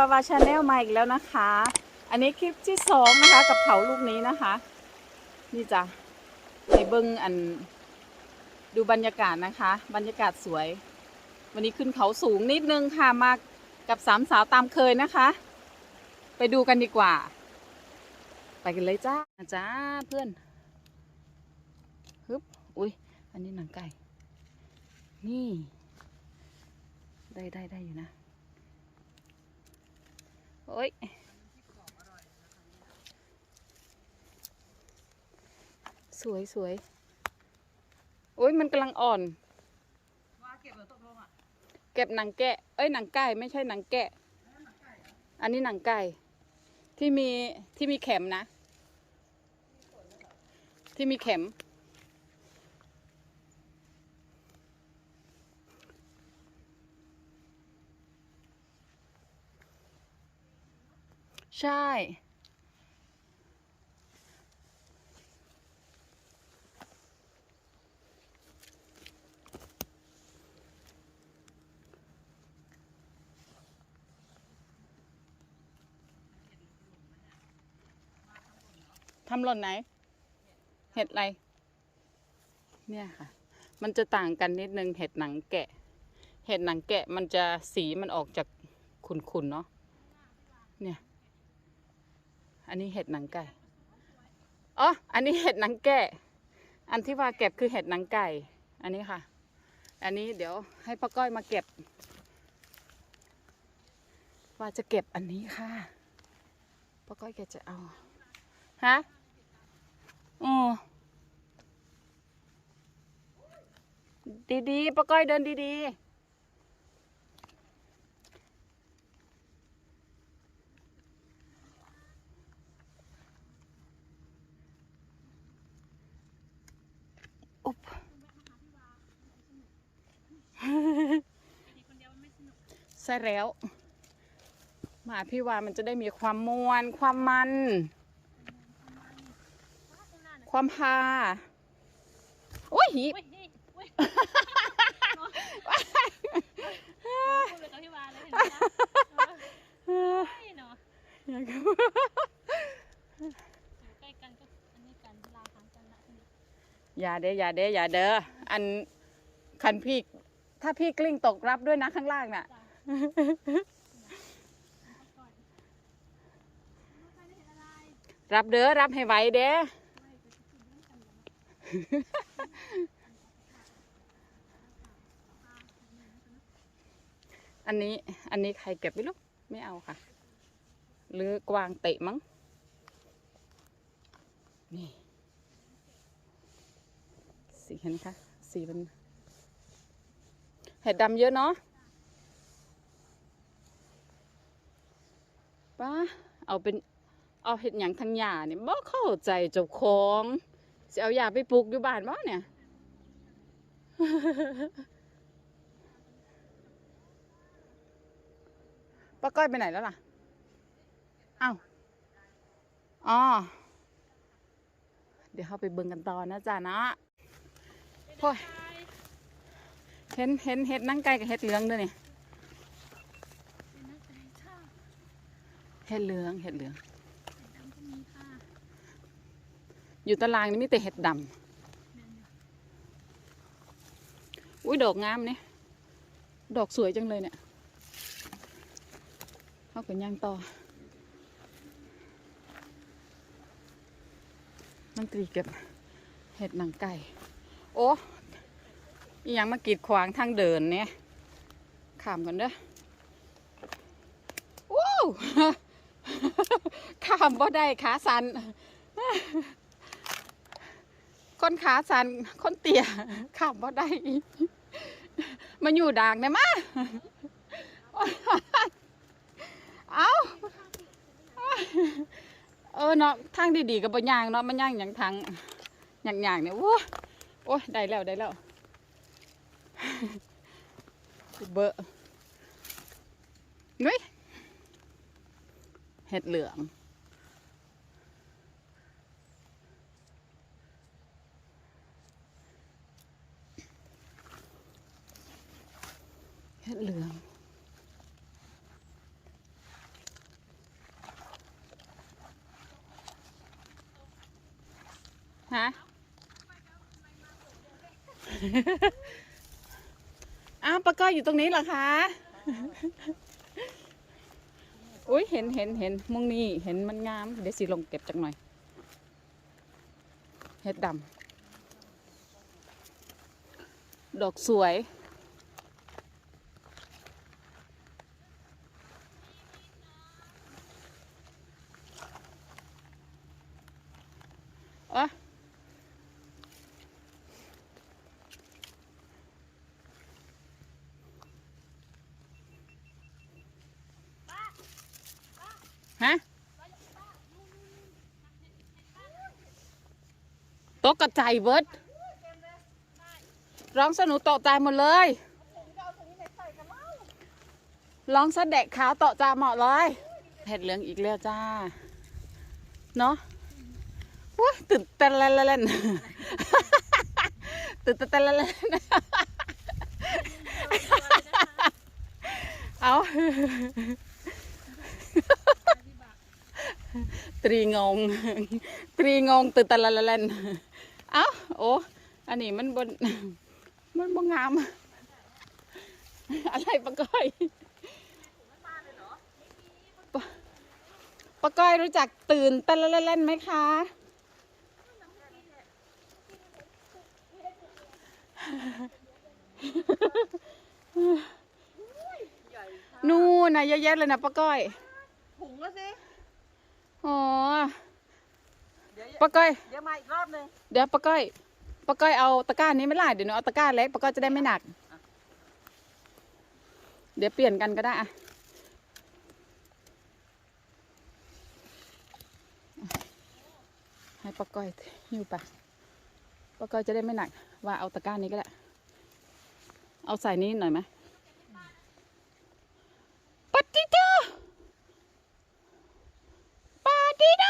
วาวาชาแนลมาอีกแล้วนะคะ อันนี้คลิปที่สองนะคะกับเขาลูกนี้นะคะ นี่จ้ะในเบิ้งอันดูบรรยากาศนะคะ บรรยากาศสวย วันนี้ขึ้นเขาสูงนิดนึงค่ะมากับสามสาวตามเคยนะคะ ไปดูกันดีกว่า ไปกันเลยจ้าจ้าเพื่อนฮึบอุ้ยอันนี้หนังไก่ นี่ ได้ได้ได้อยู่นะ โอ้ยสวยสวยโอ้ยมันกำลังอ่อน ว่าเก็บเหรอตกลงอะเก็บหนังแกะ เอ้ยหนังไก่ไม่ใช่หนังแกะ อันนี้หนังไก่ ที่มีที่มีเข็มนะ ที่มีเข็ม ใช่ ทำหล่นไหน เห็ดอะไร เนี่ยค่ะ มันจะต่างกันนิดนึง เห็ดหนังแกะ เห็ดหนังแกะมันจะสีมันออกจากขุนๆเนาะ เนี่ย อันนี้เห็ดหนังไก่ อ๋อ อันนี้เห็ดหนังแกะ อันที่ว่าเก็บคือเห็ดหนังไก่ อันนี้ค่ะ อันนี้เดี๋ยวให้ป้าก้อยมาเก็บ ว่าจะเก็บอันนี้ค่ะป้าก้อยแกจะเอา ฮะอือดีๆป้าก้อยเดินดีๆ อุ๊บ ใช่แล้วหมาพี่วามันจะได้มีความมวนความมัน ความฮาโอ้ยหีอุ้ยนี่อุ้ยพูดเลยกับพี่วานเลยเห็นไหมคะเออนี่เนาะอยู่ใกล้กันก็อันนี้กันลาหางกันละทีนี้อย่าเด้ออย่าเด้ออย่าเด้ออันคันพี่ถ้าพี่กลิ้งตกรับด้วยนะข้างล่างน่ะ รับเด้อรับให้ไหวเด้ออันนี้ อันนี้ใครเก็บไม่รู้ไม่เอาค่ะ หรือกวางเตะมั้ง นี่ สีเห็นไหมคะ สีมัน เห็ดดำเยอะเนาะ ป้าเอาเป็นเอาเห็ดหยังทางหญ้าเนี่ยบ่เข้าใจเจ้าของสิเอาหญ้าไปปลูกอยู่บ้านบ่เนี่ยป้าก้อยไปไหนแล้วล่ะอ้าวอ๋อ เดี๋ยวเข้าไปเบิ่งกันต่อนะจ๊ะนะพ่อยเห็นเห็นเห็ดนั่งไก่กับเห็ดเหลืองด้วยนี่เป็นนักใจค่ะ เห็ดเหลือง เห็ดเหลือง อยู่ตารางนี่มีแต่เห็ดดำ อุ้ยดอกงามเนี่ย ดอกสวยจังเลยเนี่ย เขากันย่างต่อน้องตรีเก็บเห็ดหนังไก่ โอ้ยยังมากีดขวางทางเดินเนี่ยขามกันเด้อว้าว ข้ามบ่ได้ขาสันคนขาสันคนเตี้ยข้ามบ่ได้มาอยู่ด่างได้มะเอาเออเนาะทางดีๆกับบ่ย่างเนาะมันย่างอย่างทางอย่างๆเนี่ยโอ้โอ้ยได้แล้วได้แล้วเบอะนุ้ย เห็ดเหลือง เห็ดเหลืองฮะอ้าวปะก้อยอยู่ตรงนี้เหรอคะ อุ้ยเห็นเห็นเห็นมุงนี่เห็นมันงาม เดี๋ยวสิลงเก็บจักหน่อย เห็ดดำ ดอกสวย ฮะตกกระจายเบิดร้องสนุกตกใจหมดเลย ร้องสะแดกขาวตาะจาเหมาะเลยเห็ดเหลืองอีกแล้วจ้า เนาะว้าตื่นเต้นเล่นตื่นเต้นเล่นเล่นเอา ตรีงง ตรีงงตื่นต้นเล่นเลนเอาโอ้อันนี้มันบนมันบงงาม อะไรปะก้อยปะก้อยรู้จักตื่นเต้นเลนไหมคะนู่นนะเยอะแยะเลยนะป้าก้อยถุงแล้วสิ อ๋อเดี๋ยวป้าก้อย เดี๋ยวมาอีกรอบหนึงเดี๋ยวป้าก้อยป้าก้อยเอาตะกร้านี้ไม่ล่ะเดี๋ยวหนูเอาตะกร้าเล็กป้าก้อยจะได้ไม่หนัก เดี๋ยวเปลี่ยนกันก็ได้อะให้ป้าก้อยหิ้วไปป้าก้อยจะได้ไม่หนัก ว่าเอาตะกร้านี้ก็ได้ เอาใส่นี้หน่อยไหมปัดจิโตปาดิโด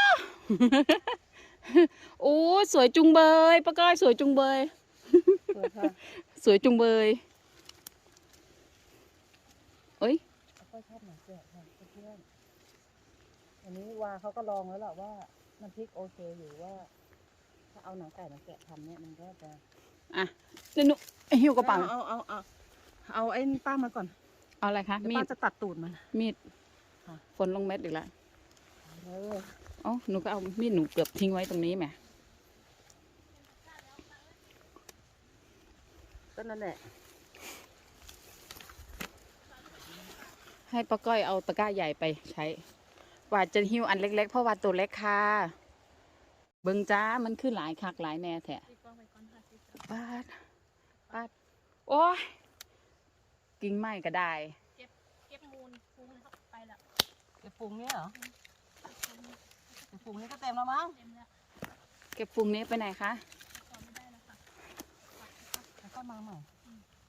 โอ้สวยจุงเบยป้าก้อยสวยจุงเบย สวยค่ะสวยจุงเบยเอ้ยก็ชอบหนังแกะค่ะเพื่อนๆอันนี้วาเขาก็ลองแล้วแหละว่าน้ำพริกโอเคอยู่ว่า ถ้าเอาหนังไก่หนังแกะทำเนี่ยมันก็จะอะเดี๋ยวหนูหิ้วกระเป๋าเอาเอาเอาเอาไอ้นี่ป้ามาก่อนเอาอะไรคะเดี๋ยวมีป้าดจะตัดตูดมันมีดค่ะฝนลงเม็ดอีกแล้ว เออ อ๋อหนูก็เอามีดหนูเกือบทิ้งไว้ตรงนี้แหมก็นั่นแหละให้ป้าก้อยเอาตะกร้าใหญ่ไปใช้ว่าจะหิ้วอันเล็ก ๆ เพราะว่าตัวเล็กค่ะ เบิ่งจ้ามันคือหลายคักหลายแน่แท้ติดกล้องไปก่อนค่ะติดกล้องปาดปาดโอ้ยกิ่งไม้ก็ได้ เก็บมูลฟุ้งเลยครับไปแล้วเก็บฟุงเนี่ยเหรอ เก็บฟุงนี่ก็เต็มแล้วมั้งเต็มแล้วเก็บฟุงนี้ไปไหนคะต่อไม่ได้แล้วค่ะแล้วก็มาใหม่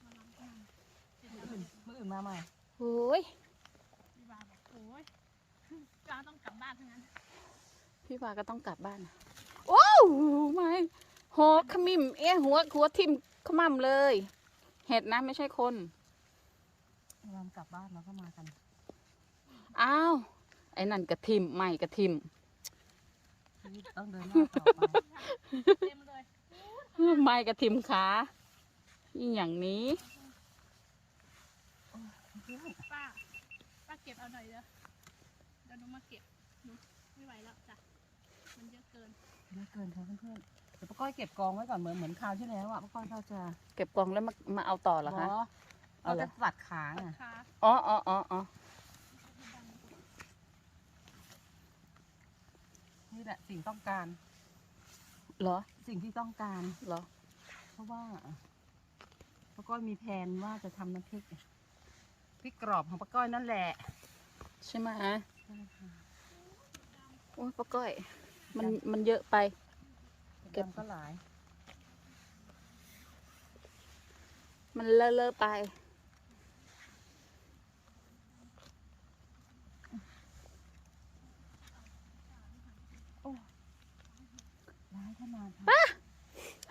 มาล้างจานเสร็จมืแล้วออื่นมืออื่นมาใหม่โอ้ยพี่บาบอกโอ้ยจานต้องกลับบ้านทั้งนั้น พี่วาก็ต้องกลับบ้าน โอ้วไม่หอขมิมเอ๊ะหัวหัวทิ่มขมั่มเลย เห็ดนะไม่ใช่คนเวลากลับบ้านเราก็มากัน อ้าว ไอ้นั่นกระทิมไม่กระทิม ชีวิตต้องเดินหน้าต่อไปเต็มเลยไม่กระทิมขาอีอย่างนี้ป้าป้าเก็บเอาหน่อยเด้อเดี๋ยวหนูมาเก็บหนูไม่ไหวแล้วจ้ะมันเยอะเกินเยอะเกินค่ะเพื่อนๆเดี๋ยวป้าก้อยเก็บกองไว้ก่อนเหมือนเหมือนคราวที่แล้วอะป้าก้อยเขาจะเก็บกล่องแล้วมามาเอาต่อเหรอคะบเอาเขาเหรอจะตัดขาไงค่ะอ๋ออ๋ออ๋ออ๋อ นี่แหละสิ่งต้องการ เหรอ สิ่งที่ต้องการ เหรอ เพราะว่าป้าก้อยมีแผนว่าจะทำน้ำพริกพริกกรอบของป้าก้อยนั่นแหละ ใช่ไหมใช่ค่ะโอ้ยป้าก้อย มันมันเยอะไป เก็เก็บบก็หลาย มันเลอะเลอะไป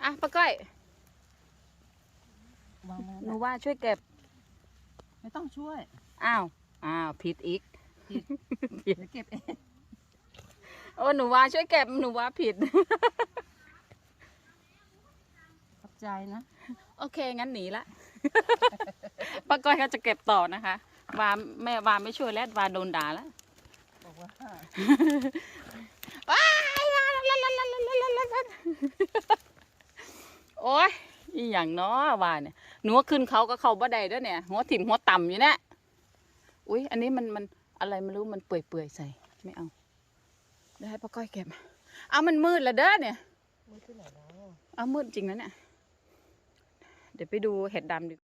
อะป้าก้อยหนูว่าช่วยเก็บ ไม่ต้องช่วยอ้าว อ้าว ผิดอีก เดเก็บเอง โอ้หนูว่าช่วยเก็บ หนูว่าผิด ขอบใจนะ โอเค งั้นหนีละ ป้าก้อยก็จะเก็บต่อนะคะว่าแม่ว่าไม่ช่วยแล้ว วาโดนด่าแล้วบอกว่าว้ายลาลาลาลาลาลา โอ้ยอีหยังเนาะว่าเนี่ยหนูว่าขึ้นเขาก็เข้าบ่ได้เด้วยเนี่ย หัวถิ่มหัวต่ำอยู่เนี่ยอุ้ยอันนี้มันมันอะไรไม่รู้มันเปื่อยเปื่อยๆใส่ไม่เอาเดี๋ยวให้ป้าก้อยเก็บเอามันมืดแล้วเด้อเนี่ยมือที่ไหนแล้วเอามืดจริงนะเนี่ยเดี๋ยวไปดูเห็ดดำดีกว่า